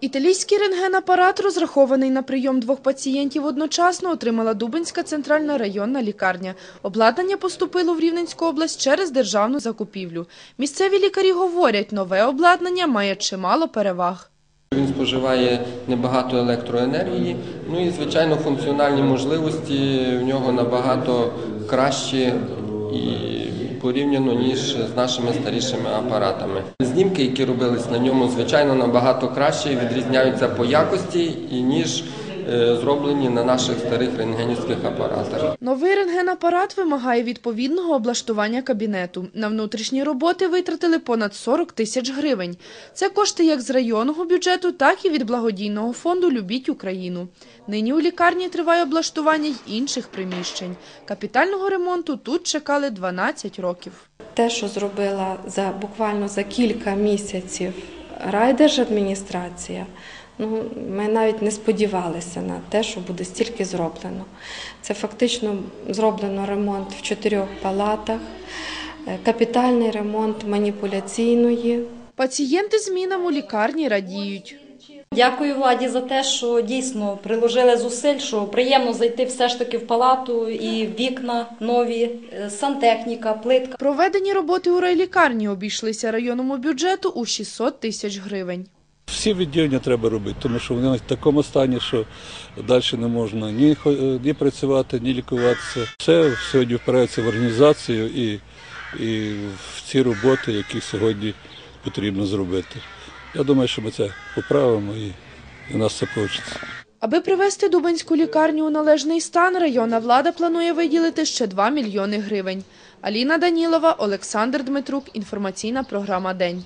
Італійський рентгенапарат, розрахований на прийом двох пацієнтів одночасно, отримала Дубинська центральна районна лікарня. Обладнання поступило в Рівненську область через державну закупівлю. Місцеві лікарі говорять, нове обладнання має чимало переваг. Він споживає небагато електроенергії, ну і звичайно функціональні можливості в нього набагато кращі і порівняно ніж з нашими старішими апаратами. Знімки, які робились на ньому, звичайно набагато краще і відрізняються по якості ніж зроблені на наших старих рентгенівських апаратах. Новий рентгенапарат вимагає відповідного облаштування кабінету. На внутрішні роботи витратили понад 40 тисяч гривень. Це кошти як з районного бюджету, так і від благодійного фонду «Любіть Україну». Нині у лікарні триває облаштування й інших приміщень. Капітального ремонту тут чекали 12 років. те, що зробила за буквально за кілька місяців райдержадміністрація, ну ми навіть не сподівалися на те, що буде стільки зроблено. Це фактично зроблено ремонт в чотирьох палатах, е, капітальний ремонт маніпуляційної. Пацієнти змінам у лікарні радіють. Дякую владі за те, що дійсно приложили зусиль, що приємно зайти все ж таки в палату і вікна нові, е, сантехніка, плитка. Проведені роботи у райлікарні обійшлися районному бюджету у 600 тисяч гривень. Всі відділення треба робити, тому що вони в такому стані, що далі не можна ні, ні працювати, ні лікуватися. Все сьогодні впирається в організацію і, і в ці роботи, які сьогодні потрібно зробити. Я думаю, що ми це поправимо і, і у нас це вийде. Аби привести Дубинську лікарню у належний стан, районна влада планує виділити ще 2 мільйони гривень. Аліна Данілова, Олександр Дмитрук. Інформаційна програма «День».